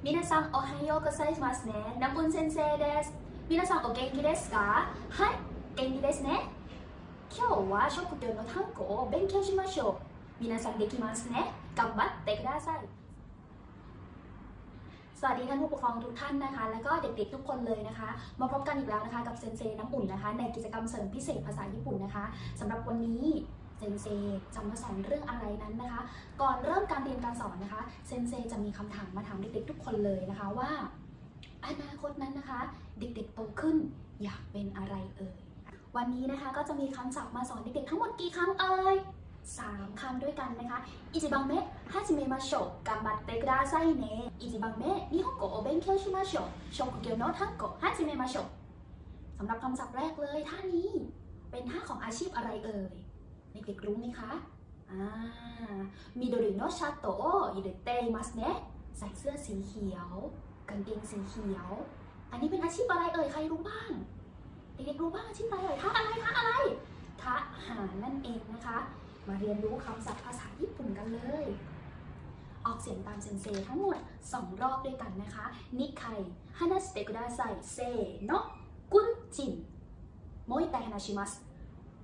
皆さんおはようございますね。ナムン先生です。皆さんお元気ですかはい、元気ですね。今日は職業の単語を勉強しましょう。皆さんできますね。頑張ってください。สวัสดีท่านผู้ปกครองทุกท่านนะคะ แล้วก็เด็กๆทุกคนเลยนะคะ มาพบกันอีกแล้วนะคะกับเซนเซน้ำอุ่นนะคะ ในกิจกรรมเสริมพิเศษภาษาญี่ปุ่นนะคะสำหรับวันนี้ เซนเซจะมาสอนเรื่องอะไรนั้นนะคะ ก่อนเริ่มการเรียนการสอนนะคะเซนเซจะมีคำถามมาถามเด็กๆทุกคนเลยนะคะว่า อนาคตนั้นนะคะ เด็กๆโตขึ้นอยากเป็นอะไรเอ่ยวันนี้นะคะก็จะมีคำศัพท์มาสอนเด็กๆทั้งหมดกี่คำเอ่ยสามคำด้วยกันนะคะอิจิบังเมะฮาจิเมมาโชกัมบัตเตกราไซเนะอิจิบังเมะนิฮงโกโอเบนเคียวชิมาโชโชกุเกียวโนทังโกฮาจิเมมาโชสำหรับคำศัพท์แรกเลยท่านี้เป็นท่าของอาชีพอะไรเอ่ย เด็กๆรู้ไหมคะอ่ามิโดริโนชาโตะอิเดเตมัสเนะใส่เสื้อสีเขียว กางเกงสีเขียว อันนี้เป็นอาชีพอะไรเอ่ย ใครรู้บ้าง เด็กๆรู้บ้างอาชีพอะไรเอ่ยทหารอะไรทหารอะไรทหารนั่นเองนะคะ มาเรียนรู้คำศัพท์ภาษาญี่ปุ่นกันเลย ออกเสียงตามเซนเซทั้งหมด 2 รอบด้วยกันนะคะ นิไคฮานาสเตกุดาไซเซโนกุนจินโมยไตฮานาชิมัส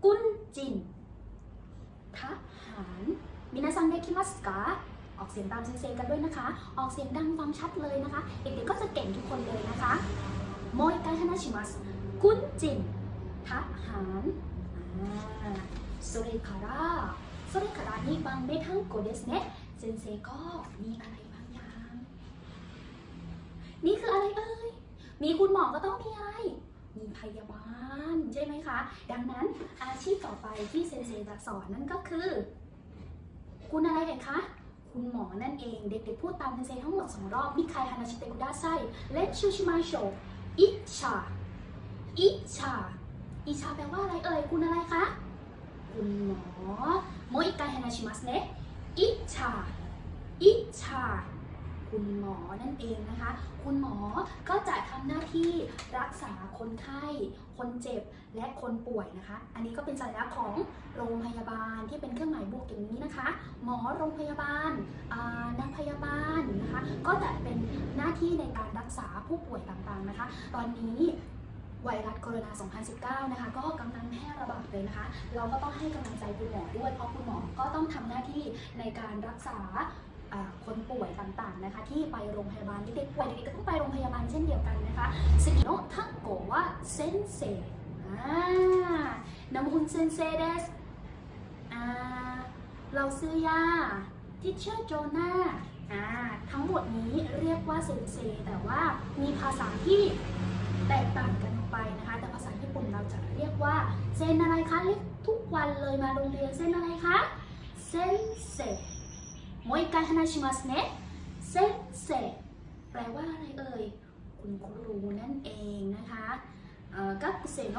กุนจินารมินาซังได้คิมัสกาออกเสียงตามเซนเซกันด้วยนะคะ ออกเสียงดังฟังชัดเลยนะคะ เด็กๆก็จะเก่งทุกคนเลยนะคะโมยไกฮานาชิมัสกุนจินทหารสุเรคาร่าสุเรคาร่านี่บางไม่ทั้งโกเดสเนะเซนเซก็มีอะไรบางอย่าง นี่คืออะไรเอ่ย มีคุณหมอก็ต้องมีอะไรมีพยาบาลใช่ไหมคะ ดังนั้นอาชีพต่อไปที่เซนเซจะสอนนั่นก็คือ คุณอะไรเอ่ยคะคุณหมอนั่นเองเด็กๆพูดตามเซนเซทั้งหมดสองรอบมิคายฮานาชิเตกุดาไซเลชูชิมาโชอิชาอิชาอิชาแปลว่าอะไรเอ่ยคุณอะไรคะคุณหมอโมอิกายฮานาชิมัสเนะอิชาอิชา คุณหมอนั่นเองนะคะ คุณหมอก็จะทำหน้าที่รักษาคนไข้ คนเจ็บและคนป่วยนะคะ อันนี้ก็เป็นสัญลักษณ์ของโรงพยาบาลที่เป็นเครื่องหมายบวกอย่างนี้นะคะ หมอโรงพยาบาลนางพยาบาลนะคะ ก็จะเป็นหน้าที่ในการรักษาผู้ป่วยต่างๆนะคะ ตอนนี้ไวรัสโคโรนา 2019 นะคะ ก็กำลังแพร่ระบาดเลยนะคะ เราก็ต้องให้กำลังใจคุณหมอด้วย เพราะคุณหมอก็ต้องทำหน้าที่ในการรักษา คนป่วยต่างๆนะคะ ที่ไปโรงพยาบาลเด็กๆป่วยเด็กๆก็ต้องไปโรงพยาบาลเช่นเดียวกันนะคะสกิโนะทังโกะว่าเซนเซอ่านำคุณเซนเซเดสอ่าเราซื้อยาทิเชอร์โจนาอ่าทั้งหมดนี้เรียกว่าเซนเซแต่ว่ามีภาษาที่แตกต่างกันออกไปนะคะ แต่ภาษาญี่ปุ่นเราจะเรียกว่าเซนอะไรคะเรียกทุกวันเลยมาโรงเรียนเซนอะไรคะเซนเซ โมยกาฮานาชิมัสเนะเซเซแปลว่าอะไรเอ่ย คุณครูนั่นเองนะคะกักเซโน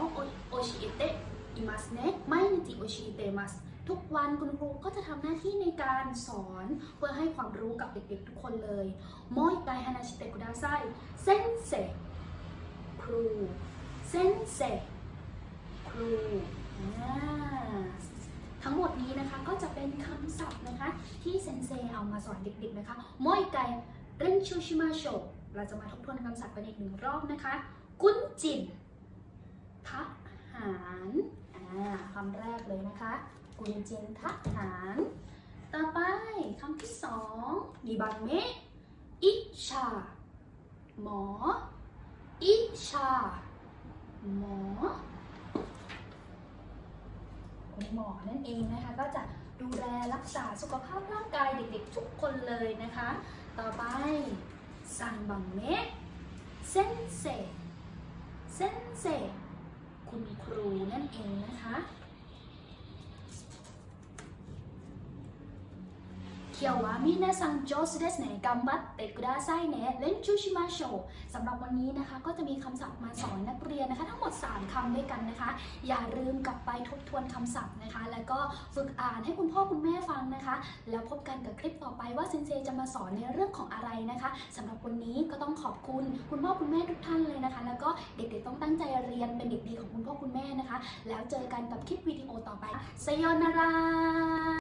โอชิเอเตะอิมัสเนะไม่ติโอชิเตมัสทุกวันคุณครูก็จะทำหน้าที่ในการสอนเพื่อให้ความรู้กับเด็กๆทุกคนเลยโมยไกฮานาชิเตกุดาไซเซนเซครูเซนเซครูทั้งหมดนี้นะคะก็จะเป็นคำศัพท์นะคะที่ เอามาสอนเด็กๆนะคะมอยไกเรนชูชิมาโชเราจะมาทบทวนคำศัพท์กันอีกหนึ่งรอบนะคะ กุนจินทหารคำแรกเลยนะคะ กุนจินทหาร ต่อไปคำที่สองมีบังเมอิชา หมอ อิชา หมอคุณหมอนั่นเองนะคะก็จะ ดูแลรักษาสุขภาพร่างกายเด็กๆทุกคนเลยนะคะ ต่อไปสั่งบังเมะเซนเซเซนเซคุณครูนั่นเองนะคะ เทียววามีนาซังโจสเดสเนกัมบัตเตกุดาไซเนเล่นชูชิมาโชสำหรับวันนี้นะคะ ก็จะมีคำศัพท์มาสอนนักเรียนนะคะ ทั้งหมด 3คำด้วยกันนะคะ อย่าลืมกลับไปทบทวนคำศัพท์นะคะ แล้วก็ฝึกอ่านให้คุณพ่อคุณแม่ฟังนะคะ แล้วพบกันกับคลิปต่อไปว่าเซนเซจะมาสอนในเรื่องของอะไรนะคะสำหรับวันนี้ก็ต้องขอบคุณคุณพ่อคุณแม่ทุกท่านเลยนะคะ แล้วก็เด็กๆต้องตั้งใจเรียนเป็นเด็กดีของคุณพ่อคุณแม่นะคะ แล้วเจอกันกับคลิปวิดีโอต่อไปสยอนารา